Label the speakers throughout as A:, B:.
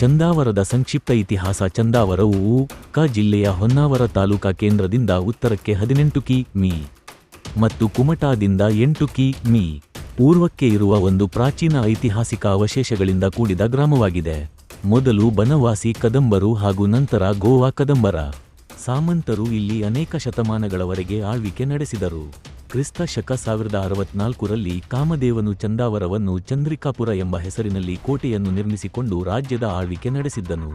A: ಚಂದಾವರದ ಸಂಕ್ಷಿಪ್ತ ಇತಿಹಾಸ ಚಂದಾವರವು ಕ ಜಿಲ್ಲೆಯ ಹೊನ್ನಾವರ ತಾಲೂಕಾ ಕೇಂದ್ರದಿಂದ ಉತ್ತರಕ್ಕೆ ಹದಿನೆಂಟು ಕಿ. ಮೀ. ಮತ್ತು ಕುಮಟಾದಿಂದ ಎಂಟು ಕಿ. ಮೀ. ಪೂರ್ವಕ್ಕೆ ಇರುವ ಒಂದು ಪ್ರಾಚೀನ ಐತಿಹಾಸಿಕ ಅವಶೇಷಗಳಿಂದ ಕೂಡಿದ ಗ್ರಾಮವಾಗಿದೆ. ಮೊದಲು ಬನವಾಸಿ ಕದಂಬರು ಹಾಗೂ ನಂತರ ಗೋವಾ ಕದಂಬರ. ಸಾಮಂತರು ಇಲ್ಲಿ ಅನೇಕ ಶತಮಾನಗಳವರೆಗೆ ಆಳ್ವಿಕೆ ನಡೆಸಿದರು. ಕ್ರಿಸ್ತ ಶಕ ಸಾವಿರದ ಅರವತ್ನಾಲ್ಕರಲ್ಲಿ ಕಾಮದೇವನು ಚಂದಾವರವನ್ನು ಚಂದ್ರಿಕಾಪುರ ಎಂಬ ಹೆಸರಿನಲ್ಲಿ ಕೋಟೆಯನ್ನು ನಿರ್ಮಿಸಿಕೊಂಡು ರಾಜ್ಯದ ಆಳ್ವಿಕೆ ನಡೆಸಿದ್ದನು.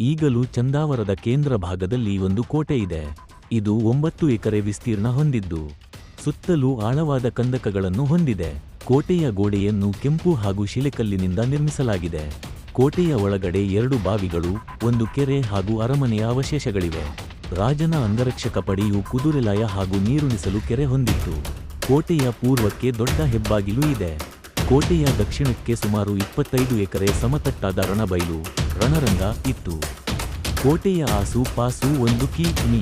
A: ಈಗಲೂ ಚಂದಾವರದ ಕೇಂದ್ರ ಭಾಗದಲ್ಲಿ ಒಂದು ಕೋಟೆ ಇದೆ. ಇದು ಒಂಬತ್ತು ಎಕರೆ ವಿಸ್ತೀರ್ಣ ಹೊಂದಿದ್ದು, ಸುತ್ತಲೂ ಆಳವಾದ ಕಂದಕಗಳನ್ನು ಹೊಂದಿದೆ. ಕೋಟೆಯ ಗೋಡೆಯನ್ನು ಕೆಂಪು ಹಾಗೂ ಶಿಲೆಕಲ್ಲಿನಿಂದ ನಿರ್ಮಿಸಲಾಗಿದೆ. ಕೋಟೆಯ ಒಳಗಡೆ ಎರಡು ಬಾವಿಗಳು, ಒಂದು ಕೆರೆ ಹಾಗೂ ಅರಮನೆಯ ಅವಶೇಷಗಳಿವೆ. ರಾಜನ ಅಂಗರಕ್ಷಕ ಪಡೆಯು ಕುದುರೆಲಾಯ ಹಾಗೂ ನೀರುಣಿಸಲು ಕೆರೆ ಹೊಂದಿತ್ತು. ಕೋಟೆಯ ಪೂರ್ವಕ್ಕೆ ದೊಡ್ಡ ಹೆಬ್ಬಾಗಿಲು ಇದೆ. ಕೋಟೆಯ ದಕ್ಷಿಣಕ್ಕೆ ಸುಮಾರು ಇಪ್ಪತ್ತೈದು ಎಕರೆ ಸಮತಟ್ಟಾದ ರಣಬೈಲು, ರಣರಂಗ ಇತ್ತು. ಕೋಟೆಯ ಆಸು ಪಾಸು ಒಂದು ಕಿ ಮೀ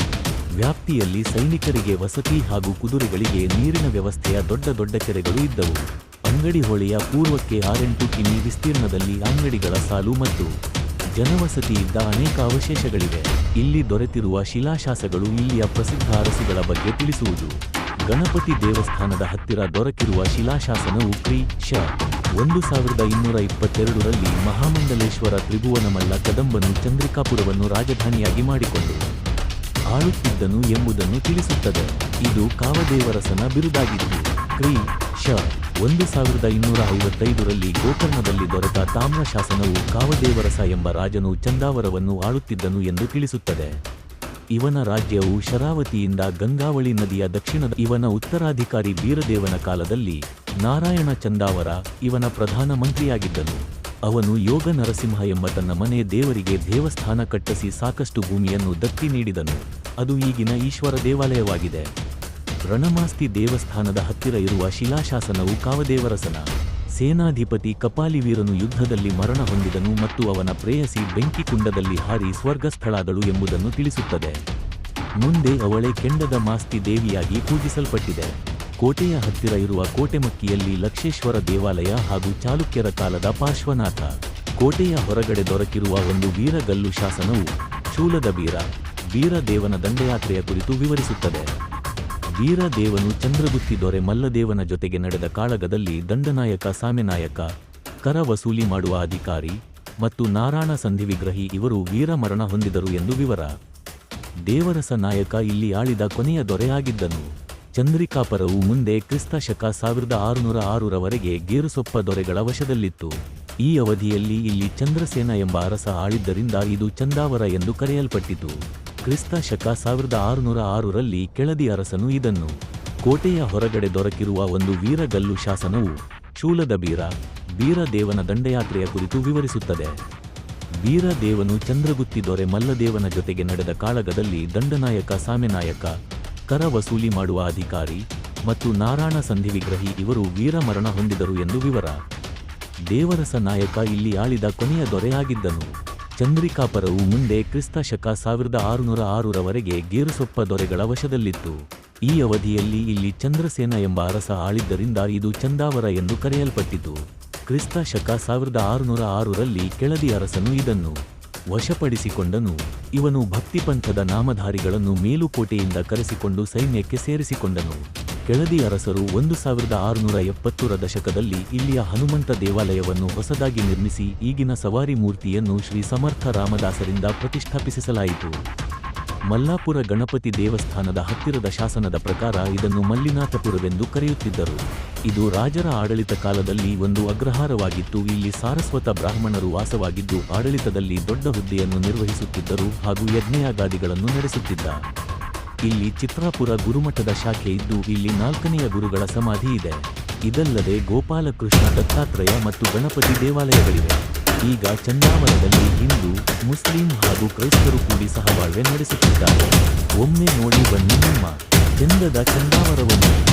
A: ವ್ಯಾಪ್ತಿಯಲ್ಲಿ ಸೈನಿಕರಿಗೆ ವಸತಿ ಹಾಗೂ ಕುದುರೆಗಳಿಗೆ ನೀರಿನ ವ್ಯವಸ್ಥೆಯ ದೊಡ್ಡ ದೊಡ್ಡ ಕೆರೆಗಳು ಇದ್ದವು. ಅಂಗಡಿ ಹೊಳೆಯ ಪೂರ್ವಕ್ಕೆ ಆರೆಂಟು ಕಿಮಿ ವಿಸ್ತೀರ್ಣದಲ್ಲಿ ಅಂಗಡಿಗಳ ಸಾಲು ಮತ್ತು ಜನವಸತಿ ಇದ್ದ ಅನೇಕ ಅವಶೇಷಗಳಿವೆ. ಇಲ್ಲಿ ದೊರೆತಿರುವ ಶಿಲಾಶಾಸಗಳು ಇಲ್ಲಿಯ ಪ್ರಸಿದ್ಧ ಅರಸುಗಳ ಬಗ್ಗೆ ತಿಳಿಸುವುದು. ಗಣಪತಿ ದೇವಸ್ಥಾನದ ಹತ್ತಿರ ದೊರಕಿರುವ ಶಿಲಾಶಾಸನವು ಕ್ರಿ ಶ. ಒಂದು ಸಾವಿರದ ಇನ್ನೂರ ಇಪ್ಪತ್ತೆರಡರಲ್ಲಿ ಮಹಾಮಂಡಲೇಶ್ವರ ತ್ರಿಭುವನಮಲ್ಲ ಕದಂಬನು ಚಂದ್ರಿಕಾಪುರವನ್ನು ರಾಜಧಾನಿಯಾಗಿ ಮಾಡಿಕೊಂಡು ಆಳುತ್ತಿದ್ದನು ಎಂಬುದನ್ನು ತಿಳಿಸುತ್ತದೆ. ಇದು ಕಾವದೇವರಸನ ಬಿರುದಾಗಿತ್ತು. ಕ್ರಿ, ಶ. ಒಂದು ಸಾವಿರದ ಇನ್ನೂರ ಐವತ್ತೈದರಲ್ಲಿ ಗೋಕರ್ಣದಲ್ಲಿ ದೊರೆತ ತಾಮ್ರ ಶಾಸನವು ಕಾವದೇವರಸ ಎಂಬ ರಾಜನು ಚಂದಾವರವನ್ನು ಆಳುತ್ತಿದ್ದನು ಎಂದು ತಿಳಿಸುತ್ತದೆ. ಇವನ ರಾಜ್ಯವು ಶರಾವತಿಯಿಂದ ಗಂಗಾವಳಿ ನದಿಯ ದಕ್ಷಿಣದ ಇವನ ಉತ್ತರಾಧಿಕಾರಿ ಬೀರದೇವನ ಕಾಲದಲ್ಲಿ ನಾರಾಯಣ ಚಂದಾವರ ಇವನ ಪ್ರಧಾನ ಮಂತ್ರಿಯಾಗಿದ್ದನು. ಅವನು ಯೋಗ ನರಸಿಂಹ ಎಂಬ ತನ್ನ ಮನೆ ದೇವರಿಗೆ ದೇವಸ್ಥಾನ ಕಟ್ಟಿಸಿ ಸಾಕಷ್ಟು ಭೂಮಿಯನ್ನು ದತ್ತಿ ನೀಡಿದನು. ಅದು ಈಗಿನ ಈಶ್ವರ ದೇವಾಲಯವಾಗಿದೆ. ರಣಮಾಸ್ತಿ ದೇವಸ್ಥಾನದ ಹತ್ತಿರ ಇರುವ ಶಿಲಾಶಾಸನವು ಕಾವದೇವರಸನ ಸೇನಾಧಿಪತಿ ಕಪಾಲಿವೀರನು ಯುದ್ಧದಲ್ಲಿ ಮರಣ ಹೊಂದಿದನು ಮತ್ತು ಅವನ ಪ್ರೇಯಸಿ ಬೆಂಕಿ ಕುಂಡದಲ್ಲಿ ಹಾರಿ ಸ್ವರ್ಗಸ್ಥಳಾದಳು ಎಂಬುದನ್ನು ತಿಳಿಸುತ್ತದೆ. ಮುಂದೆ ಅವಳೆ ಕೆಂಡದ ಮಾಸ್ತಿ ದೇವಿಯಾಗಿ ಪೂಜಿಸಲ್ಪಟ್ಟಿದೆ. ಕೋಟೆಯ ಹತ್ತಿರ ಇರುವ ಕೋಟೆಮಕ್ಕಿಯಲ್ಲಿ ಲಕ್ಷೇಶ್ವರ ದೇವಾಲಯ ಹಾಗೂ ಚಾಲುಕ್ಯರ ಕಾಲದ ಪಾರ್ಶ್ವನಾಥ, ಕೋಟೆಯ ಹೊರಗಡೆ ದೊರಕಿರುವ ಒಂದು ವೀರಗಲ್ಲು ಶಾಸನವು ಶೂಲದ ಬೀರ ವೀರದೇವನ ದಂಡಯಾತ್ರೆಯ ಕುರಿತು ವಿವರಿಸುತ್ತದೆ. ವೀರದೇವನು ಚಂದ್ರಗುತ್ತಿ ದೊರೆ ಮಲ್ಲದೇವನ ಜೊತೆಗೆ ನಡೆದ ಕಾಳಗದಲ್ಲಿ ದಂಡನಾಯಕ ಸಾಮೆನಾಯಕ ಕರ ವಸೂಲಿ ಮಾಡುವ ಅಧಿಕಾರಿ ಮತ್ತು ನಾರಾಯಣ ಸಂಧಿ ವಿಗ್ರಹಿ ಇವರು ವೀರಮರಣ ಹೊಂದಿದರು ಎಂದು ವಿವರ. ದೇವರಸ ನಾಯಕ ಇಲ್ಲಿ ಆಳಿದ ಕೊನೆಯ ದೊರೆಯಾಗಿದ್ದನು ಚಂದ್ರಿಕಾಪರವು ಮುಂದೆ ಕ್ರಿಸ್ತ ಶಕ ಸಾವಿರದ ಆರುನೂರ ಆರರವರೆಗೆ ಗೇರುಸೊಪ್ಪ ದೊರೆಗಳ ವಶದಲ್ಲಿತ್ತು. ಈ ಅವಧಿಯಲ್ಲಿ ಇಲ್ಲಿ ಚಂದ್ರಸೇನ ಎಂಬ ಅರಸ ಆಳಿದ್ದರಿಂದ ಇದು ಚಂದಾವರ ಎಂದು ಕರೆಯಲ್ಪಟ್ಟಿತು. ಕ್ರಿಸ್ತ ಶಕ ಸಾವಿರದ ಆರುನೂರ ಆರರಲ್ಲಿ ಕೆಳದಿ ಅರಸನು ಇದನ್ನು. ಕೋಟೆಯ ಹೊರಗಡೆ ದೊರಕಿರುವ ಒಂದು ವೀರಗಲ್ಲು ಶಾಸನವು ಶೂಲದ ಬೀರ ಬೀರದೇವನ ದಂಡಯಾತ್ರೆಯ ಕುರಿತು ವಿವರಿಸುತ್ತದೆ. ಬೀರದೇವನು ಚಂದ್ರಗುತ್ತಿ ದೊರೆ ಮಲ್ಲದೇವನ ಜೊತೆಗೆ ನಡೆದ ಕಾಳಗದಲ್ಲಿ ದಂಡನಾಯಕ ಸಾಮೆನಾಯಕ ಕರ ವಸೂಲಿ ಮಾಡುವ ಅಧಿಕಾರಿ ಮತ್ತು ನಾರಾಯಣ ಸಂಧಿ ವಿಗ್ರಹಿ ಇವರು ವೀರಮರಣ ಹೊಂದಿದರು ಎಂದು ವಿವರ. ದೇವರಸ ನಾಯಕ ಇಲ್ಲಿ ಆಳಿದ ಕೊನೆಯ ದೊರೆಯಾಗಿದ್ದನು. ಚಂದ್ರಿಕಾಪರವು ಮುಂದೆ ಕ್ರಿಸ್ತ ಶಕ ಸಾವಿರದ ಆರುನೂರ ಆರರವರೆಗೆ ಗೇರುಸೊಪ್ಪ ದೊರೆಗಳ ವಶದಲ್ಲಿತ್ತು. ಈ ಅವಧಿಯಲ್ಲಿ ಇಲ್ಲಿ ಚಂದ್ರಸೇನ ಎಂಬ ಅರಸ ಆಳಿದ್ದರಿಂದ ಇದು ಚಂದಾವರ ಎಂದು ಕರೆಯಲ್ಪಟ್ಟಿತು. ಕ್ರಿಸ್ತ ಶಕ ಸಾವಿರದ ಆರುನೂರ ಆರರಲ್ಲಿ ಕೆಳದಿ ಅರಸನು ಇದನ್ನು ವಶಪಡಿಸಿಕೊಂಡನು. ಇವನು ಭಕ್ತಿಪಂಥದ ನಾಮಧಾರಿಗಳನ್ನು ಮೇಲುಕೋಟೆಯಿಂದ ಕರೆಸಿಕೊಂಡು ಸೈನ್ಯಕ್ಕೆ ಸೇರಿಸಿಕೊಂಡನು. ಕೆಳದಿ ಅರಸರು ಒಂದು ಸಾವಿರದ ಆರುನೂರ ಎಪ್ಪತ್ತರ ದಶಕದಲ್ಲಿ ಇಲ್ಲಿಯ ಹನುಮಂತ ದೇವಾಲಯವನ್ನು ಹೊಸದಾಗಿ ನಿರ್ಮಿಸಿ ಈಗಿನ ಸವಾರಿ ಮೂರ್ತಿಯನ್ನು ಶ್ರೀ ಸಮರ್ಥ ರಾಮದಾಸರಿಂದ ಪ್ರತಿಷ್ಠಾಪಿಸಲಾಯಿತು. ಮಲ್ಲಾಪುರ ಗಣಪತಿ ದೇವಸ್ಥಾನದ ಹತ್ತಿರದ ಶಾಸನದ ಪ್ರಕಾರ ಇದನ್ನು ಮಲ್ಲಿನಾಥಪುರವೆಂದು ಕರೆಯುತ್ತಿದ್ದರು. ಇದು ರಾಜರ ಆಡಳಿತ ಕಾಲದಲ್ಲಿ ಒಂದು ಅಗ್ರಹಾರವಾಗಿತ್ತು. ಇಲ್ಲಿ ಸಾರಸ್ವತ ಬ್ರಾಹ್ಮಣರು ವಾಸವಾಗಿದ್ದು ಆಡಳಿತದಲ್ಲಿ ದೊಡ್ಡ ಹುದ್ದೆಯನ್ನು ನಿರ್ವಹಿಸುತ್ತಿದ್ದರು ಹಾಗೂ ಯಜ್ಞಯಾಗಾದಿಗಳನ್ನು ನಡೆಸುತ್ತಿದ್ದ. ಇಲ್ಲಿ ಚಿತ್ರಾಪುರ ಗುರುಮಠದ ಶಾಖೆ ಇದ್ದು ಇಲ್ಲಿ ನಾಲ್ಕನೆಯ ಗುರುಗಳ ಸಮಾಧಿ ಇದೆ. ಇದಲ್ಲದೆ ಗೋಪಾಲಕೃಷ್ಣ ದತ್ತಾತ್ರೇಯ ಮತ್ತು ಗಣಪತಿ ದೇವಾಲಯಗಳಿವೆ. ಈಗ ಚಂದಾವರದಲ್ಲಿ ಹಿಂದೂ, ಮುಸ್ಲಿಂ ಹಾಗೂ ಕ್ರೈಸ್ತರು ಕೂಡಿ ಸಹಬಾಳ್ವೆ ನಡೆಸುತ್ತಿದ್ದಾರೆ. ಒಮ್ಮೆ ನೋಡಿ ಬನ್ನಿ ನಿಮ್ಮ ಚಂದದ ಚಂದಾವರವನ್ನು.